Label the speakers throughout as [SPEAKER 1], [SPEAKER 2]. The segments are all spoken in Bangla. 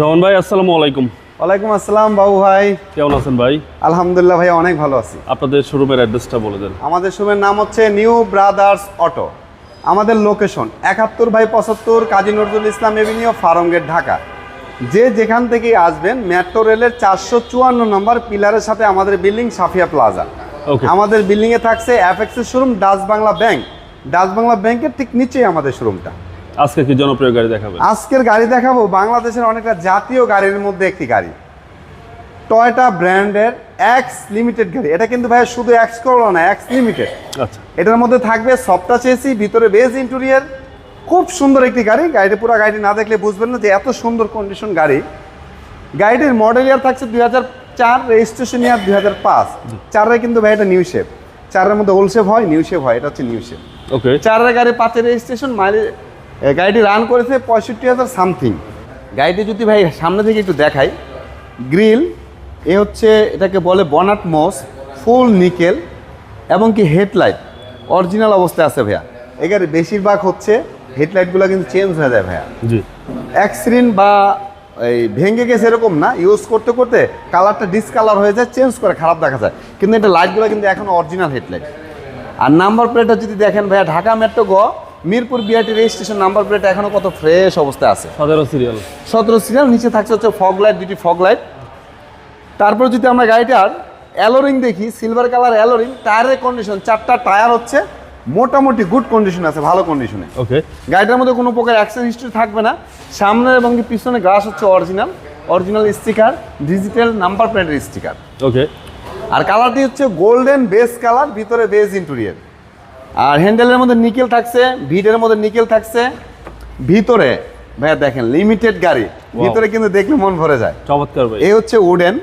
[SPEAKER 1] রহমান ভাই আসসালামু আলাইকুম।
[SPEAKER 2] ওয়ালাইকুম আসসালাম বাবু ভাই।
[SPEAKER 1] কেমন আছেন ভাই?
[SPEAKER 2] আলহামদুলিল্লাহ ভাই অনেক ভালো আছি।
[SPEAKER 1] আপনাদের শোরুমের অ্যাড্রেসটা বলে দেন।
[SPEAKER 2] আমাদের শোরুমের নাম হচ্ছে নিউ ব্রাদার্স অটো। আমাদের লোকেশন একাত্তর বাই পঁচাত্তর কাজী নজরুল ইসলাম এভিনিউ ফার্মগেট ঢাকা। যে যেখান থেকেই আসবেন মেট্রো রেলের চারশো চুয়ান্ন নম্বর পিলারের সাথে আমাদের বিল্ডিং সাফিয়া প্লাজা। আমাদের বিল্ডিংয়ে থাকছে অ্যাপেক্সের showroom Dutch Bangla Bank. Dutch Bangla ব্যাংকের ঠিক নিচেই আমাদের শোরুমটা।
[SPEAKER 1] আজকে কি জনপ্রিয় গাড়ি দেখাবেন?
[SPEAKER 2] আজকের গাড়ি দেখাবো বাংলাদেশের অনেকটা জাতীয় গাড়ির মধ্যে একটি গাড়ি। টয়টা ব্র্যান্ডের এক্স লিমিটেড গাড়ি। এটা কিন্তু ভাই শুধু এক্স করল না এক্স লিমিটেড
[SPEAKER 1] আচ্ছা।
[SPEAKER 2] এটার মধ্যে থাকবে সফটা চেসি ভিতরে বেজ ইন্টেরিয়ার খুব সুন্দর একটি গাড়ি। গাড়িটি পুরো গাড়িটি না দেখলে বুঝবেন না যে এত সুন্দর কন্ডিশন গাড়ি। গাড়িটির মডেল ইয়ার থাকছে দুই হাজার চার রেজিস্ট্রেশন ইয়ার দুই হাজার পাঁচ। চারের কিন্তু ভাই এটা নিউ শেপ চারের মধ্যে ওল্ড শেপ হয় নিউ শেপ হয়। এটা হচ্ছে নিউ শেপ
[SPEAKER 1] ওকে
[SPEAKER 2] চারের গাড়ি পাঁচের রেজিস্ট্রেশন মাইলেজ গাড়িটি রান করেছে পঁয়ষট্টি হাজার সামথিং গাড়িটি যদি ভাই সামনে থেকে একটু দেখাই গ্রিল এ হচ্ছে এটাকে বলে বনাট মোস ফুল নিকেল এবং কি হেডলাইট অরিজিনাল অবস্থায় আছে ভাইয়া। এখানে বেশিরভাগ হচ্ছে হেডলাইটগুলো কিন্তু চেঞ্জ হয়ে যায় ভাইয়া।
[SPEAKER 1] জি।
[SPEAKER 2] অ্যাক্সিডেন্ট বা এই ভেঙে গেছে এরকম না ইউজ করতে করতে কালারটা ডিসকালার হয়ে যায় চেঞ্জ করে খারাপ দেখা যায়। কিন্তু এটা লাইটগুলো কিন্তু এখন অরিজিনাল হেডলাইট আর নাম্বার প্লেটটা যদি দেখেন ভাইয়া ঢাকা মেট্রো গ Mirpur BRT registration number plate এখনও কত ফ্রেশ অবস্থায় আছে?
[SPEAKER 1] সতেরো সিরিয়াল
[SPEAKER 2] সতেরো সিরিয়াল নিচে থাকছে হচ্ছে ফগ লাইট দুটি ফগ লাইট তারপর যদি আমরা গাড়িটার অ্যালোরিং দেখি সিলভার কালার অ্যালোরিং টায়ারের কন্ডিশন চারটা টায়ার হচ্ছে মোটামুটি গুড কন্ডিশন আছে ভালো কন্ডিশনে
[SPEAKER 1] ওকে
[SPEAKER 2] গাড়িটার মধ্যে কোনো প্রকার অ্যাক্সিডেন্ট হিস্ট্রি থাকবে না। সামনে এবং কি পিছনে গ্লাস হচ্ছে original original sticker digital number প্লেটের স্টিকার
[SPEAKER 1] ওকে
[SPEAKER 2] আর কালারটি হচ্ছে গোল্ডেন বেস কালার ভিতরে বেস ইন্টেরিয়র আর হ্যান্ডেলের মধ্যে নিকেল থাকছে ভিটের মধ্যে নিকেল থাকছে। ভিতরে ভাইয়া দেখেন লিমিটেড গাড়ি। ভিতরে কিন্তু দেখলে মন ভরে যায়।
[SPEAKER 1] চমৎকার ভাই।
[SPEAKER 2] এই হচ্ছে উডেন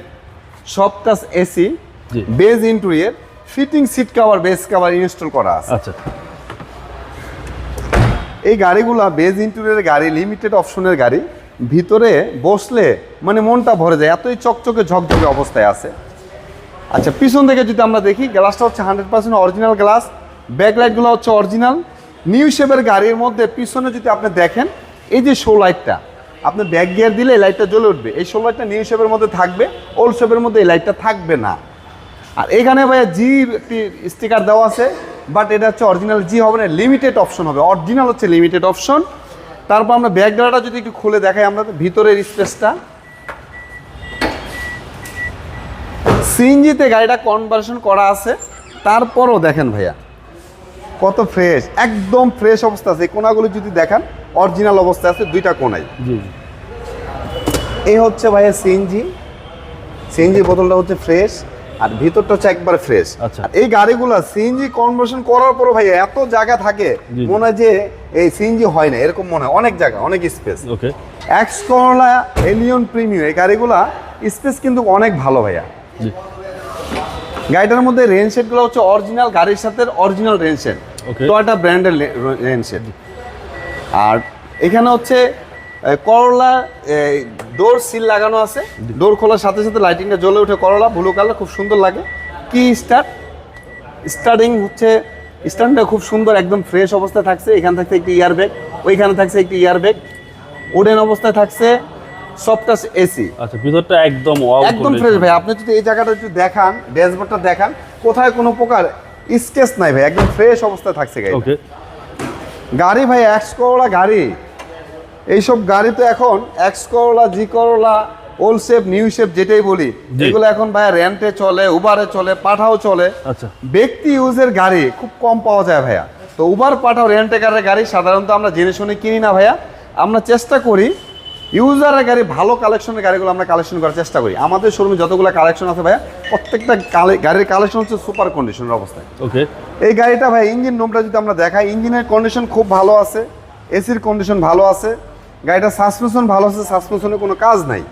[SPEAKER 2] সফটাস এসি
[SPEAKER 1] জি।
[SPEAKER 2] Beige interior fitting seat cover beige cover install করা আছে।
[SPEAKER 1] আচ্ছা।
[SPEAKER 2] এই গাড়িগুলা বেজ ইন্টুরিয়ার গাড়ি লিমিটেড অপশনের গাড়ি ভিতরে বসলে মানে মনটা ভরে যায় এতই চকচকে ঝকঝকে অবস্থায় আছে। আচ্ছা পিছন থেকে যদি আমরা দেখি গ্লাসটা হচ্ছে হান্ড্রেড পার্সেন্ট অরিজিনাল গ্লাস ব্যাকলাইটগুলো হচ্ছে অরিজিনাল। নিউ শেপের গাড়ির মধ্যে পিছনে যদি আপনি দেখেন, এই যে শো লাইটটা আপনি ব্যাক গিয়ার দিলে এই লাইটটা জ্বলে উঠবে। এই শো লাইটটা নিউ শেপের মধ্যে থাকবে ওল্ড শেপের মধ্যে এই লাইটটা থাকবে না। আর এখানে ভাইয়া জি একটি স্টিকার দেওয়া আছে বাট এটা হচ্ছে অরিজিনাল জি হবে না লিমিটেড অপশন হবে। অরিজিনাল হচ্ছে লিমিটেড অপশন তারপর আমরা ব্যাক ডালাটা যদি একটু খুলে দেখাই, আমরা ভিতরের স্পেসটা সিএনজিতে গাড়িটা কনভার্সন করা আছে। তারপরও দেখেন ভাইয়া কত ফ্রেশ একদম ফ্রেশ অবস্থা আছে। এই কোনাগুলো যদি দেখান অরিজিনাল অবস্থা আছে দুইটা কোনায়।
[SPEAKER 1] জি
[SPEAKER 2] এই হচ্ছে ভাইয়া সিএনজি সিএনজি বোতলটা হচ্ছে ফ্রেশ আর ভিতরটা হচ্ছে একবারে ফ্রেশ
[SPEAKER 1] আচ্ছা।
[SPEAKER 2] আর এই গাড়িগুলো সিএনজি কনভার্সন করার পরও ভাইয়া এত জায়গা থাকে। মনে হয় যে এই সিএনজি হয় না এরকম মনে হয়। অনেক জায়গা অনেক space
[SPEAKER 1] okay.
[SPEAKER 2] X Corolla Allion premium এই গাড়িগুলা স্পেস কিন্তু অনেক ভালো ভাইয়া। গাড়িটার মধ্যে রেন সেটগুলো হচ্ছে অরিজিনাল গাড়ির সাথে অরিজিনাল রেন সেট. টয়টা ব্র্যান্ডের রেন সেট আর এখানে হচ্ছে করলা ডোর সিল লাগানো আছে। ডোর খোলার সাথে সাথে লাইটিংটা জ্বলে উঠে করলা ব্লু কালার খুব সুন্দর লাগে। কি স্টার্ট স্টার্টিং হচ্ছে স্ট্যান্ডটা খুব সুন্দর একদম ফ্রেশ অবস্থায় থাকছে। এখান থাকছে একটি ইয়ার ব্যাগ ওইখানে থাকছে একটি ইয়ার ব্যাগ ওডেন অবস্থায় থাকছে সফটাস এসি
[SPEAKER 1] আচ্ছা ভিতরটা একদম
[SPEAKER 2] একদম ফ্রেশ ভাই আপনি যদি এই জায়গাটা যদি দেখান ড্যাশবোর্ডটা দেখান কোথায় কোনো প্রকার স্কেচ নাই ভাই একদম ফ্রেশ অবস্থায় থাকছে গাড়ি
[SPEAKER 1] ওকে
[SPEAKER 2] গাড়ি ভাই এক্স করোলা গাড়ি। এইসব গাড়ি তো এখন X Corolla G Corolla old shape new shape যেটাই বলি। এগুলো এখন ভাই রেন্টে চলে উবারে চলে পাঠাও চলে।
[SPEAKER 1] আচ্ছা।
[SPEAKER 2] ব্যক্তি ইউজের গাড়ি খুব কম পাওয়া যায় ভাইয়া। তো উবার পাঠাও রেন্টেকারের গাড়ি সাধারণত আমরা জেনে শুনে কিনি না ভাইয়া। আমরা চেষ্টা করি ইউজারের গাড়ি ভালো কালেকশনের গাড়িগুলো আমরা কালেকশন করার চেষ্টা করি। আমাদের শোরুমে যতগুলো কালেকশন আছে ভাইয়া প্রত্যেকটা গাড়ির কালেকশন হচ্ছে সুপার কন্ডিশনের অবস্থায়।
[SPEAKER 1] ওকে
[SPEAKER 2] এই গাড়িটা ভাই ইঞ্জিন নোমটা যদি আমরা দেখাই ইঞ্জিনের কন্ডিশন খুব ভালো আছে এসির কন্ডিশন ভালো আছে গাড়িটা সাসপেনশন ভালো আছে সাসপেনশনে কোনো কাজ নাই।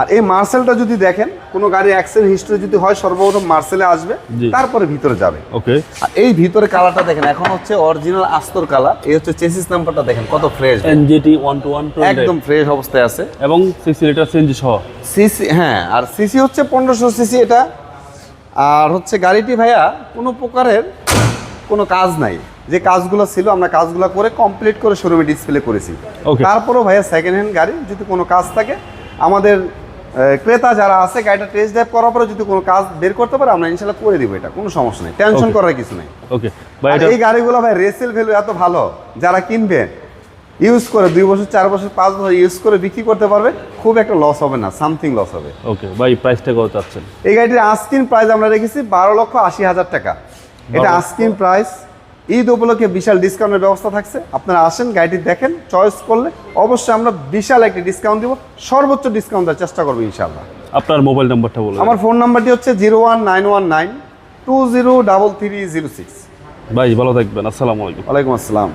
[SPEAKER 2] আর এই মার্সেলটা যদি দেখেন কোনো গাড়ি অ্যাক্সিডেন্ট হিস্ট্রি যদি হয় সর্বপ্রথম মার্সেলে আসবে তারপরে ভিতরে যাবে।
[SPEAKER 1] ওকে।
[SPEAKER 2] আর এই ভিতরে কালারটা দেখেন এখন হচ্ছে অরিজিনাল আস্তর কালার এই হচ্ছে চেসিস নাম্বারটা দেখেন কত fresh
[SPEAKER 1] NGT one two one
[SPEAKER 2] একদম ফ্রেশ অবস্থায় আছে।
[SPEAKER 1] এবং সিক্স লিটার সিএনজি সহ।
[SPEAKER 2] সিসি হ্যাঁ আর সিসি হচ্ছে পনেরোশো সিসি এটা। আর হচ্ছে গাড়িটি ভাইয়া কোনো প্রকারের কোনো কাজ নাই। যে কাজগুলো ছিল আমরা কাজগুলো করে কমপ্লিট করে শোরুমে ডিসপ্লে করেছি. তারপরেও ভাইয়া সেকেন্ড হ্যান্ড গাড়ি যদি কোনো কাজ থাকে আমাদের ক্রেতা যারা আছে গাড়িটা টেস্ট ড্রাইভ করার পরে যদি কোনো কাজ বের করতে পারে আমরা ইনশাল্লাহ করে দিব এটা কোনো সমস্যা নেই। টেনশন করার কিছু নেই।
[SPEAKER 1] ওকে ভাই
[SPEAKER 2] এই গাড়িগুলো ভাই রেসেল ভ্যালু এত ভালো যারা কিনবে ইউজ করে দুই বছর চার বছর পাঁচ বছর ইউজ করে বিক্রি করতে পারবে খুব একটা লস হবে না সামথিং লস হবে।
[SPEAKER 1] ওকে ভাই প্রাইসটা কত চাচ্ছেন?
[SPEAKER 2] এই গাড়িটির আস্কিন প্রাইস আমরা রেখেছি বারো লক্ষ আশি হাজার টাকা। এটা। আস্কিন প্রাইস ঈদ উপলক্ষে বিশাল ডিসকাউন্টের ব্যবস্থা থাকছে। আপনারা আসেন গাড়িটি দেখেন চয়েস করলে অবশ্যই আমরা বিশাল একটি ডিসকাউন্ট দিব। সর্বোচ্চ ডিসকাউন্ট দেওয়ার চেষ্টা করব ইনশাল্লাহ
[SPEAKER 1] আপনার মোবাইল নাম্বারটা বলুন
[SPEAKER 2] আমার ফোন নাম্বারটি হচ্ছে zero one nine one nine two zero double three zero six
[SPEAKER 1] ভাই ভালো থাকবেন। আসসালামু আলাইকুম।
[SPEAKER 2] ওয়ালাইকুম আসসালাম।